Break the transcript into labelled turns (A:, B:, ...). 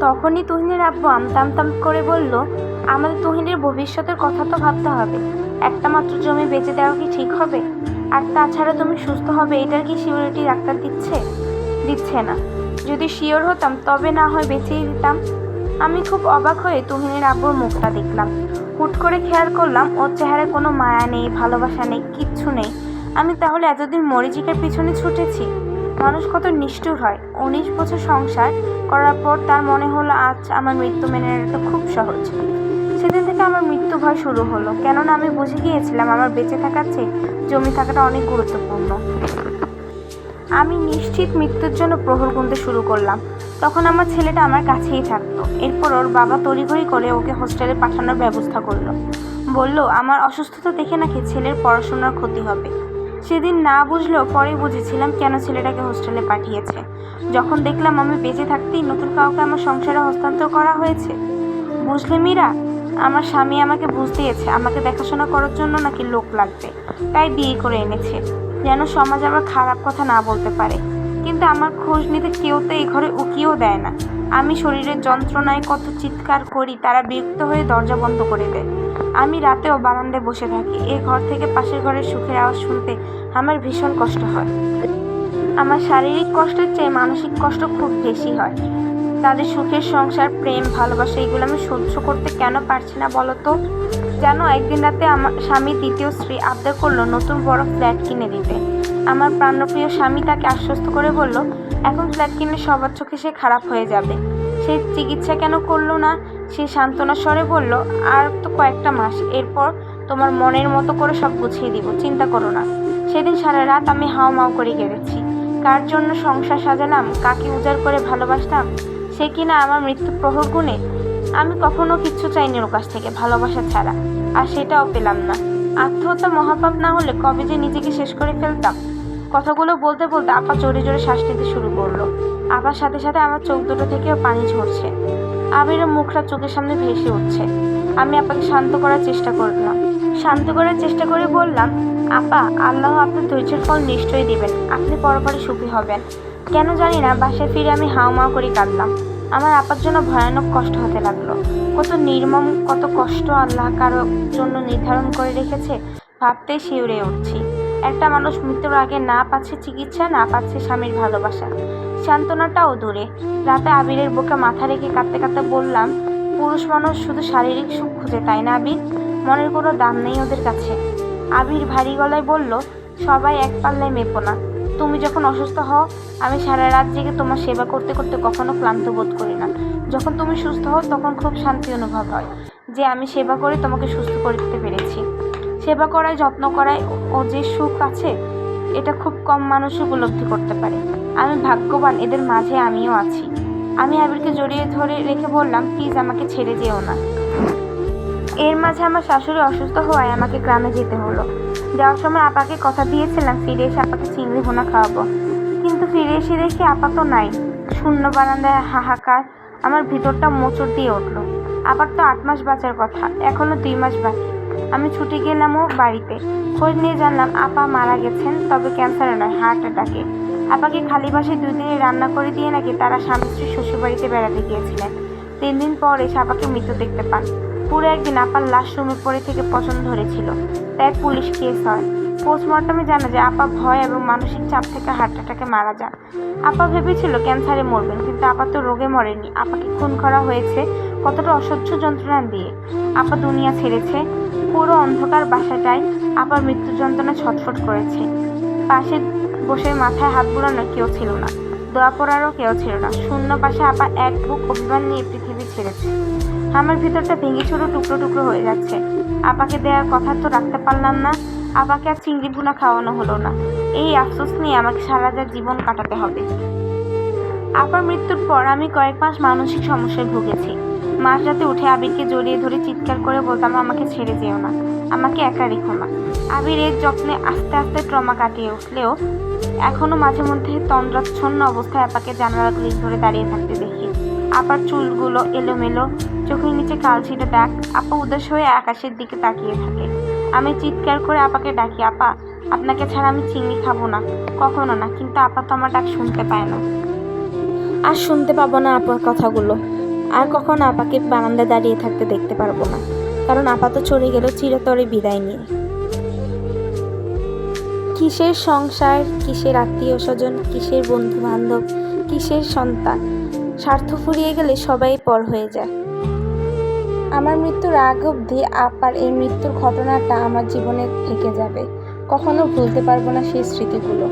A: তখনই তুহিনের আব্বু আমতামতাম করে বলল, আমাদের তুহিনের ভবিষ্যতের কথা তো ভাবতে হবে। একটা মাত্র জমি বেঁচে দেওয়া কি ঠিক হবে? আর তাছাড়া তুমি সুস্থ হবে, এটার কি সিউরিটি ডাক্তার দিচ্ছে? দিচ্ছে না। যদি শিওর হতাম, তবে না হয় বেঁচেই দিতাম। আমি খুব অবাক হয়ে তুহিনের আব্বুর মুখটা দেখলাম। হুট করে খেয়াল করলাম, ওর চেহারায় কোনো মায়া নেই, ভালোবাসা নেই, কিচ্ছু নেই। আমি তাহলে এতদিন মরিচিকের পিছনে ছুটেছি? মানুষ কত নিষ্ঠুর হয়। উনিশ বছর সংসার করার পর তার মনে হলো, আজ আমার মৃত্যু মেনে নেওয়াটা খুব সহজ। সেদিন থেকে আমার মৃত্যু ভয় শুরু হলো। কেননা আমি বুঝে গিয়েছিলাম আমার বেঁচে থাকার চেয়ে জমি থাকাটা অনেক গুরুত্বপূর্ণ। আমি নিশ্চিত মৃত্যুর জন্য প্রহর গুনতে শুরু করলাম। তখন আমার ছেলেটা আমার কাছেই থাকতো। এরপর ওর বাবা তড়িঘড়ি করে ওকে হোস্টেলে পাঠানোর ব্যবস্থা করল। বলল, আমার অসুস্থতা দেখে নাকি ছেলের পড়াশোনার ক্ষতি হবে। সেদিন না বুঝলেও পরে বুঝেছিলাম কেন ছেলেটাকে হোস্টেলে পাঠিয়েছে। যখন দেখলাম আমি বেঁচে থাকতেই নতুন কাউকে আমার সংসারে হস্তান্তর করা হয়েছে। বুঝলে মীরা? আমার স্বামী আমাকে বুঝিয়েছে, আমাকে দেখাশোনা করার জন্য নাকি লোক লাগবে। তাই বিয়ে করে এনেছে। যেন সমাজ আবার খারাপ কথা না বলতে পারে। কিন্তু আমার খোঁজ নিতে কেউ তো এই ঘরে উকিও দেয় না। আমি শরীরের যন্ত্রণায় কত চিৎকার করি, তারা বিরক্ত হয়ে দরজা বন্ধ করে দেয়। আমি রাতেও বারান্দায় বসে থাকি। এ ঘর থেকে পাশের ঘরের সুখের আওয়াজ শুনতে আমার ভীষণ কষ্ট হয়। আমার শারীরিক কষ্টের চেয়ে মানসিক কষ্ট খুব বেশি হয়। তাদের সুখের সংসার, প্রেম, ভালোবাসা, এগুলো আমি সহ্য করতে কেন পারছি না বলো তো? জানো, একদিন রাতে আমার স্বামী দ্বিতীয় স্ত্রী আবদার করল নতুন বড় ফ্ল্যাট কিনে দিতে। আমার প্রাণপ্রিয় স্বামী তাকে আশ্বস্ত করে বলল, এখন ফ্ল্যাট কিনলে সবার চোখে সে খারাপ হয়ে যাবে। সে চিকিৎসা কেন করল না? সে সান্ত্বনা স্বরে বলল, আর তো কয়েকটা মাস, এরপর তোমার মনের মতো করে সব গুছিয়ে দিব, চিন্তা করো না। সেদিন সারা রাত আমি হাও মাও করে কেঁদেছি কার জন্য সংসার সাজালাম, কাকে উজাড় করে ভালোবাসতাম, সে কিনা আমার মৃত্যু প্রহর গুণে? আমি কখনো কিচ্ছু চাইনি ওর কাছ থেকে, ভালোবাসা ছাড়া। আর সেটাও পেলাম না। আত্মহত্যা মহাপাপ না হলে কবে যে নিজেকে শেষ করে ফেলতাম। কথাগুলো বলতে বলতে আপা জোরে জোরে শ্বাস নিতে শুরু করল। আপার সাথে সাথে আমার চোখ দুটো থেকেও পানি ঝরছে। আবিরের মুখটা চোখের সামনে ভেসে উঠছে। আমি আপাকে শান্ত করার চেষ্টা করলাম। শান্ত করার চেষ্টা করে বললাম, আপা, আল্লাহ আপনার ধৈর্যের ফল নিশ্চয়ই দিবেন। আপনি পরপরে সুখী হবেন। কেন জানি না, বাসায় ফিরে আমি হাওমাও করে কাঁদলাম। আমার আপার জন্য ভয়ানক কষ্ট হতে লাগল। কত নির্মম, কত কষ্ট আল্লাহ কারও জন্য নির্ধারণ করে রেখেছে, ভাবতেই শিউরে উঠছি। একটা মানুষ মৃত্যুর আগে না পাচ্ছে চিকিৎসা, না পাচ্ছে স্বামীর ভালোবাসা। সান্ত্বনাটাও দূরে। রাতে আবিরের বুকে মাথা রেখে কাঁদতে কাঁদতে বললাম, পুরুষ মানুষ শুধু শারীরিক সুখ খুঁজে, তাই না আবির? মনের কোনো দাম নেই ওদের কাছে। আবির ভারী গলায় বলল, সবাই এক পাল্লায় মেপো না। তুমি যখন অসুস্থ হও, আমি সারা রাত জেগে তোমার সেবা করতে করতে কখনো ক্লান্ত বোধ করি না। যখন তুমি সুস্থ হও, তখন খুব শান্তি অনুভব হয় যে আমি সেবা করে তোমাকে সুস্থ করে দিতে পেরেছি। সেবা করায়, যত্ন করায় ও যে সুখ আছে, এটা খুব কম মানুষ উপলব্ধি করতে পারে। আমি ভাগ্যবান, এদের মাঝে আমিও আছি। আমি আবিরকে জড়িয়ে ধরে রেখে বললাম, প্লিজ আমাকে ছেড়ে যেও না। এর মাঝে আমার শাশুড়ি অসুস্থ হওয়ায় আমাকে গ্রামে যেতে হলো। যাওয়ার সময় আপাকে কথা দিয়েছিলাম, ফিরে এসে আপাকে চিংড়ি ভুনা খাওয়াবো। কিন্তু ফিরে এসে দেখি আপা তো নাই। শূন্য বারান্দায় হাহাকার আমার ভিতরটা মোচড় দিয়ে উঠল। আবার তো আট মাস বাঁচার কথা, এখনও দুই মাস বাকি। আমি ছুটি গেলামও বাড়িতে। খোঁজ নিয়ে জানলাম আপা মারা গেছেন, তবে ক্যান্সারে নয় হার্ট অ্যাটাকে আপাকে খালি বাসে দুই দিনে রান্না করে দিয়ে নাকি তারা স্বামী স্ত্রী শ্বশুরবাড়িতে বেড়াতে গিয়েছিলেন। তিন দিন পর এসে আপাকে মৃত দেখতে পান। পুরো একদিন আপার লাশ রুমে পড়ে থেকে পছন্দ ধরেছিল। তাই পুলিশ কেস হয়। পোস্টমর্টমে জানা যায়, আপা ভয় এবং মানসিক চাপ থেকে হার্ট অ্যাটাকে মারা যান। আপা ভেবেছিল ক্যান্সারে মরবেন, কিন্তু আপা তো রোগে মরেনি আপাকে খুন করা হয়েছে কতটা অসহ্য যন্ত্রণা দিয়ে। আপা দুনিয়া ছেড়েছে। পুরো অন্ধকার বাসাটায় আবার মৃত্যু যন্ত্রণা ছটফট করেছে। পাশে বসে মাথায় হাত বুলানোর কেউ ছিল না, দোয়া পড়ারও কেউ ছিল না। শূন্য পাশে আপা এক বুক অভিমান নিয়ে পৃথিবী ছেড়েছে। আমার ভিতরটা ভেঙে ছোট টুকরো টুকরো হয়ে যাচ্ছে। আপাকে দেওয়ার কথা তো রাখতে পারলাম না, আপাকে আর চিংড়ি ভুনা খাওয়ানো হলো না। এই আফসোস নিয়ে আমাকে সারা যা জীবন কাটাতে হবে। আপার মৃত্যুর পর আমি কয়েক মাস মানসিক সমস্যায় ভুগেছি। মাঝ রাতে উঠে আবিরকে জড়িয়ে ধরে চিৎকার করে বলতাম, আমাকে ছেড়ে যেও না। আমাকে একা রেখো না। আবির এর যত্নে আস্তে আস্তে ট্রমা কাটিয়ে উঠলেও এখনও মাঝে মধ্যে তন্দ্রাচ্ছন্ন অবস্থায় আপাকে জানালা গ্লিক ধরে দাঁড়িয়ে থাকতে দেখি। আপার চুলগুলো এলোমেলো, চোখের নিচে কালছিটে দাগ, আপা উদাস হয়ে আকাশের দিকে তাকিয়ে থাকে। আমি চিৎকার করে আপাকে ডাকি, আপা, আপনাকে ছাড়া আমি চিংড়ি খাব না, কখনো না, কিন্তু আপা তো আমার ডাক শুনতে পায় না। আর শুনতে পাবো না আপার কথাগুলো। আর কখনো আপাকে বারান্দায় দাঁড়িয়ে থাকতে দেখতে পারব না। কারণ আপা তো চলে গেল চিরতরে বিদায় নিয়ে। কিসের সংসার, কিসের আত্মীয় স্বজন কিসের বন্ধু বান্ধব কিসের সন্তান? স্বার্থ ফুরিয়ে গেলে সবাই পর হয়ে যায়। আমার মৃত্যুর আগ অবধি আপার এই মৃত্যুর ঘটনাটা আমার জীবনে থেকে যাবে। কখনো ভুলতে পারব না সেই স্মৃতিগুলো।